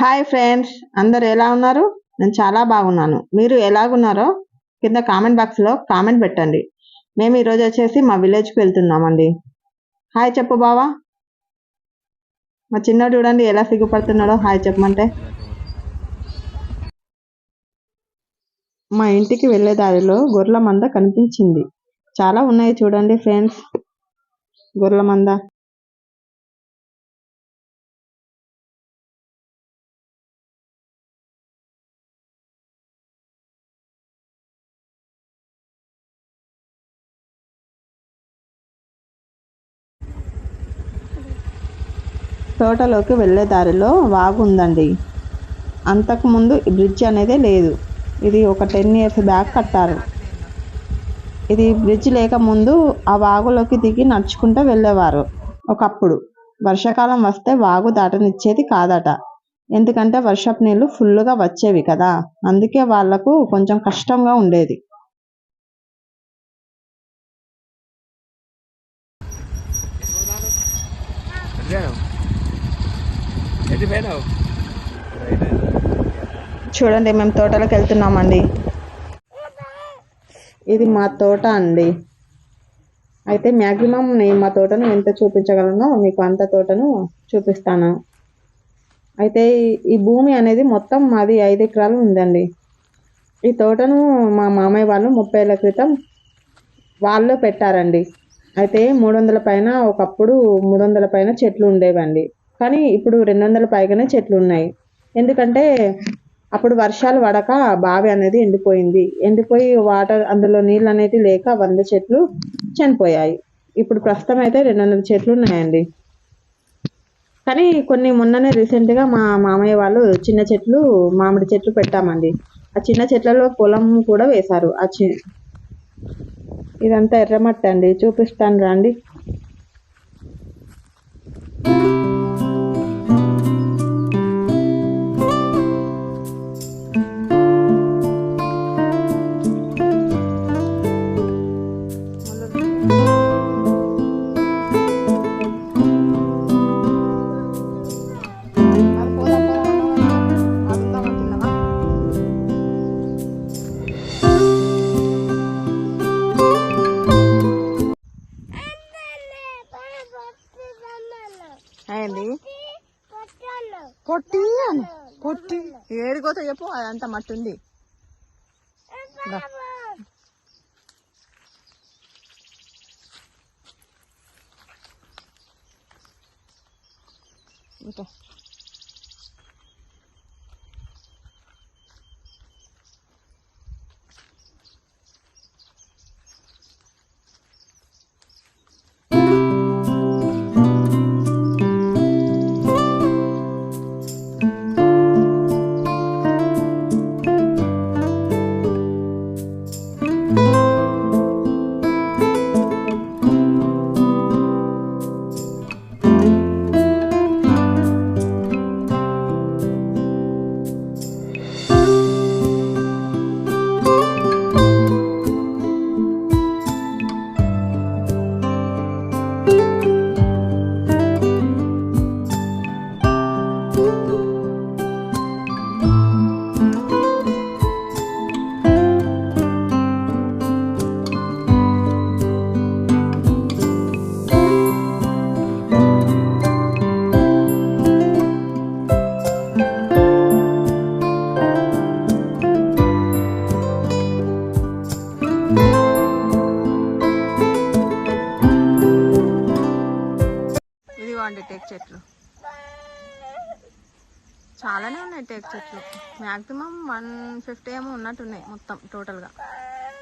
Hi friends అందరు ఎలా ఉన్నారు? నేను చాలా బాగున్నాను. మీరు ఎలాగున్నారో కింద కామెంట్ బాక్స్లో కామెంట్ పెట్టండి. మేము ఈరోజు వచ్చేసి మా విలేజ్కి వెళ్తున్నామండి. హాయ్ చెప్పు బావా. మా చిన్నోడు చూడండి ఎలా సిగ్గుపడుతున్నాడో. హాయ్ చెప్పమంటే. మా ఇంటికి వెళ్ళే దారిలో గొర్రెల మంద కనిపించింది. చాలా ఉన్నాయి చూడండి ఫ్రెండ్స్ గొర్రెల మంద. తోటలోకి వెళ్ళే దారిలో వాగు ఉందండి. అంతకుముందు ఈ బ్రిడ్జ్ అనేది లేదు. ఇది ఒక టెన్ ఇయర్స్ బ్యాక్ కట్టారు. ఇది బ్రిడ్జ్ లేకముందు ఆ వాగులోకి దిగి నడుచుకుంటూ వెళ్ళేవారు. ఒకప్పుడు వర్షాకాలం వస్తే వాగు దాటనిచ్చేది కాదట. ఎందుకంటే వర్షపు నీళ్ళు ఫుల్గా వచ్చేవి కదా. అందుకే వాళ్ళకు కొంచెం కష్టంగా ఉండేది. Yeah. చూడండి మేము తోటలోకి వెళ్తున్నామండి. ఇది మా తోట అండి. అయితే మ్యాక్సిమం నేను మా తోటను ఎంత చూపించగలనో మీకు అంత తోటను చూపిస్తాను. అయితే ఈ- భూమి అనేది మొత్తం మాది ఐదు ఎకరాలు ఉందండి. ఈ తోటను మా మామయ్య వాళ్ళు ముప్పై ఏళ్ళ క్రితం వాళ్ళు పెట్టారండి. అయితే మూడు వందల పైన ఒకప్పుడు మూడు వందల పైన చెట్లు ఉండేవండి. కానీ ఇప్పుడు రెండు వందల పైగానే చెట్లు ఉన్నాయి ఎందుకంటే అప్పుడు వర్షాలు పడక బావి అనేది ఎండిపోయింది. ఎండిపోయి వాటర్ అందులో నీళ్ళు అనేది లేక వంద చెట్లు చనిపోయాయి. ఇప్పుడు ప్రస్తుతం అయితే రెండు వందల చెట్లు ఉన్నాయండి. కానీ కొన్ని మొన్ననే రీసెంట్గా మా మామయ్య వాళ్ళు చిన్న చెట్లు మామిడి చెట్లు పెట్టామండి. ఆ చిన్న చెట్లలో పొలం కూడా వేశారు. ఆ చి ఇదంతా ఎర్రమట్ట అండి చూపిస్తాను రండి. ఏడికోతో చెప్పు అదంతా మట్టి ఉంది దా. ఇంకా చాలానే ఉన్నాయి టేక్ చెట్లు. మ్యాక్సిమం వన్ ఫిఫ్టీ ఏమో ఉన్నట్టున్నాయి మొత్తం టోటల్గా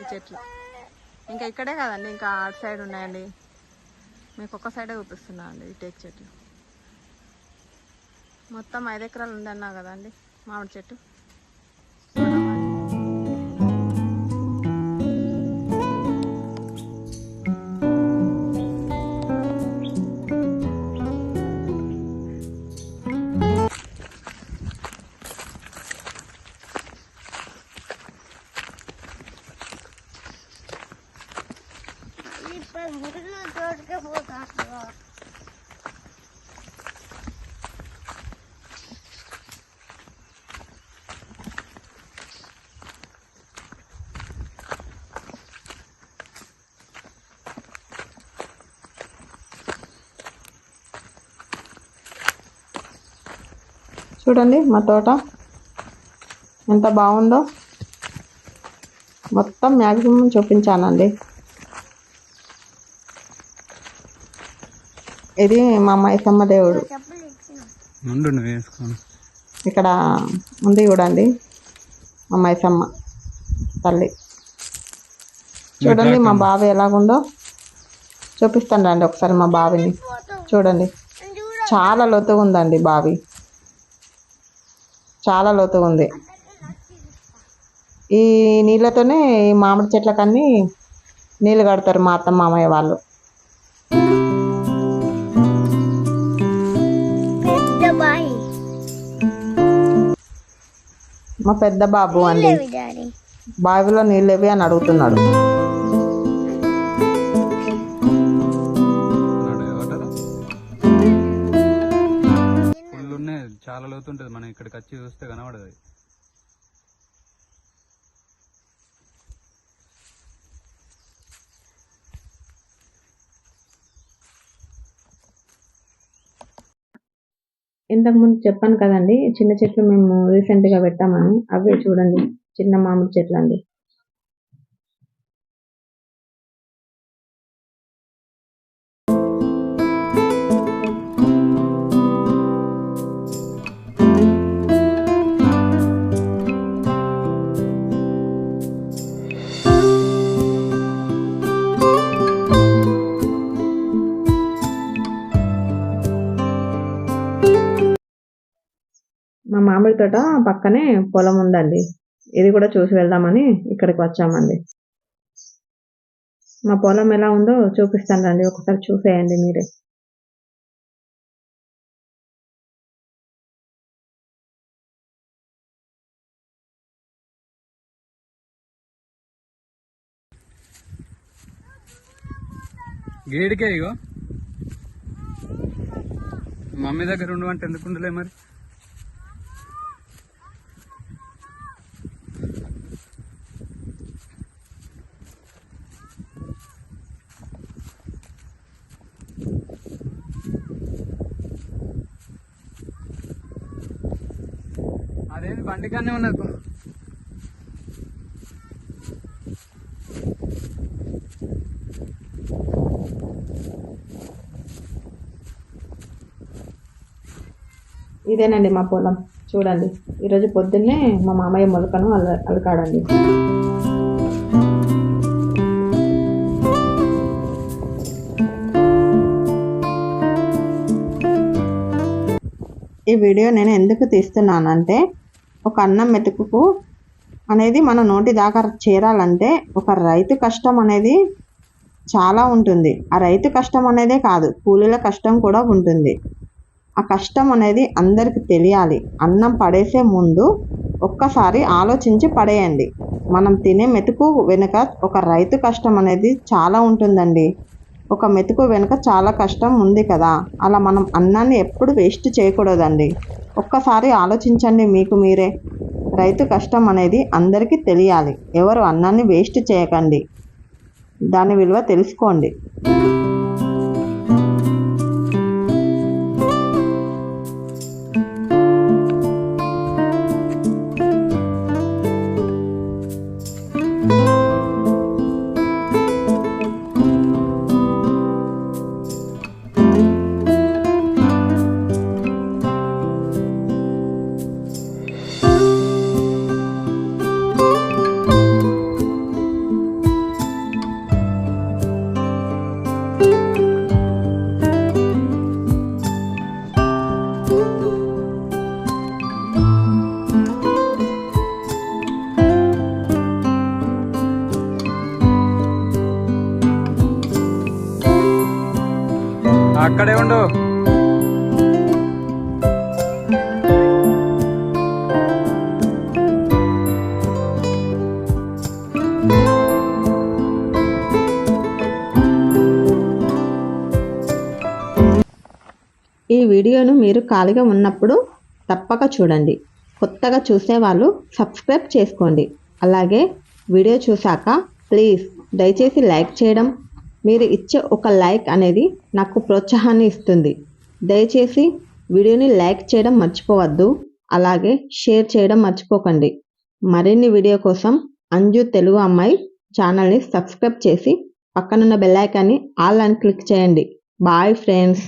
ఈ చెట్లు. ఇంకా ఇక్కడే కదండి ఇంకా అటు సైడ్ ఉన్నాయండి. మీకు ఒక్క సైడే చూపిస్తున్నా అండి ఈ టేక్ చెట్లు. మొత్తం ఐదు ఎకరాలు ఉందన్నా కదండి మామిడి చెట్టు. చూడండి మా తోట ఎంత బాగుందో. మొత్తం మ్యాక్సిమం చూపించానండి. ఇది మా మైసమ్మ దేవుడు. వేసుకోను. ఇక్కడ ఉంది చూడండి మా మైసమ్మ తల్లి. చూడండి మా బావి ఎలాగుందో. చూపిస్తాను రండి ఒకసారి మా బావిని. చూడండి. చాలా లోతుగా ఉందండి బావి. చాలా లోతుగా ఉంది. ఈ నీళ్ళతోనే ఈ మామిడి చెట్లకన్నీ నీళ్ళు కడతారు మా అత్త మామయ్య వాళ్ళు. మా పెద్ద బాబు అండి. బావిలో నీళ్ళు ఇవి అని అడుగుతున్నాడు. చాలా లోతుంటది మనం ఇక్కడికి వచ్చి చూస్తే కనబడదు ఇంతకుముందు ఇంతకు ముందు చెప్పాను కదండి చిన్న చెట్లు మేము రీసెంట్గా పెట్టామని అవే చూడండి చిన్న మామిడి చెట్లు అండి మామిడి తోట పక్కనే పొలం ఉందండి. ఇది కూడా చూసి వెళ్దామని ఇక్కడికి వచ్చామండి. మా పొలం ఎలా ఉందో చూపిస్తాను రండి. ఒకసారి చూసేయండి మీరే. గేడికే ఇగో. మమ్మీ దగ్గర ఉండమంటే ఎందుకు ఉండలే మరి? బండి కానీ ఉన్నది ఇదేనండి మా పొలం. చూడండి. ఈరోజు పొద్దున్నే మా మామయ్య మొలకను అల అలకాడండి. ఈ వీడియో నేను ఎందుకు తీస్తున్నానంటే ఒక అన్నం మెతుకుకు అనేది మన నోటి దాకా చేరాలంటే ఒక రైతు కష్టం అనేది చాలా ఉంటుంది. ఆ రైతు కష్టం అనేదే కాదు కూలీల కష్టం కూడా ఉంటుంది. ఆ కష్టం అనేది అందరికి తెలియాలి. అన్నం పడేసే ముందు ఒక్కసారి ఆలోచించి పడేయండి. మనం తినే మెతుకు వెనుక ఒక రైతు కష్టం అనేది చాలా ఉంటుందండి. ఒక మెతుకు వెనుక చాలా కష్టం ఉంది కదా అలా మనం అన్నాన్ని ఎప్పుడు వేస్ట్ చేయకూడదండి. ఒక్కసారి ఆలోచించండి మీకు మీరే. రైతు కష్టం అనేది అందరికీ తెలియాలి. ఎవరు అన్నాన్ని వేస్ట్ చేయకండి. దాని విలువ తెలుసుకోండి. ఉండు ఈ వీడియోను మీరు ఖాళీగా ఉన్నప్పుడు తప్పక చూడండి. కొత్తగా చూసేవాళ్ళు సబ్స్క్రైబ్ చేసుకోండి. అలాగే వీడియో చూశాక ప్లీజ్ దయచేసి లైక్ చేయడం మీరు ఇచ్చే ఒక లైక్ అనేది నాకు ప్రోత్సాహాన్ని ఇస్తుంది. దయచేసి వీడియోని లైక్ చేయడం మర్చిపోవద్దు. అలాగే షేర్ చేయడం మర్చిపోకండి. మరిన్ని వీడియో కోసం అంజు తెలుగు అమ్మాయి ఛానల్ని సబ్స్క్రైబ్ చేసి పక్కనున్న బెల్లైకాన్ని ఆల్ అని క్లిక్ చేయండి. Bye friends.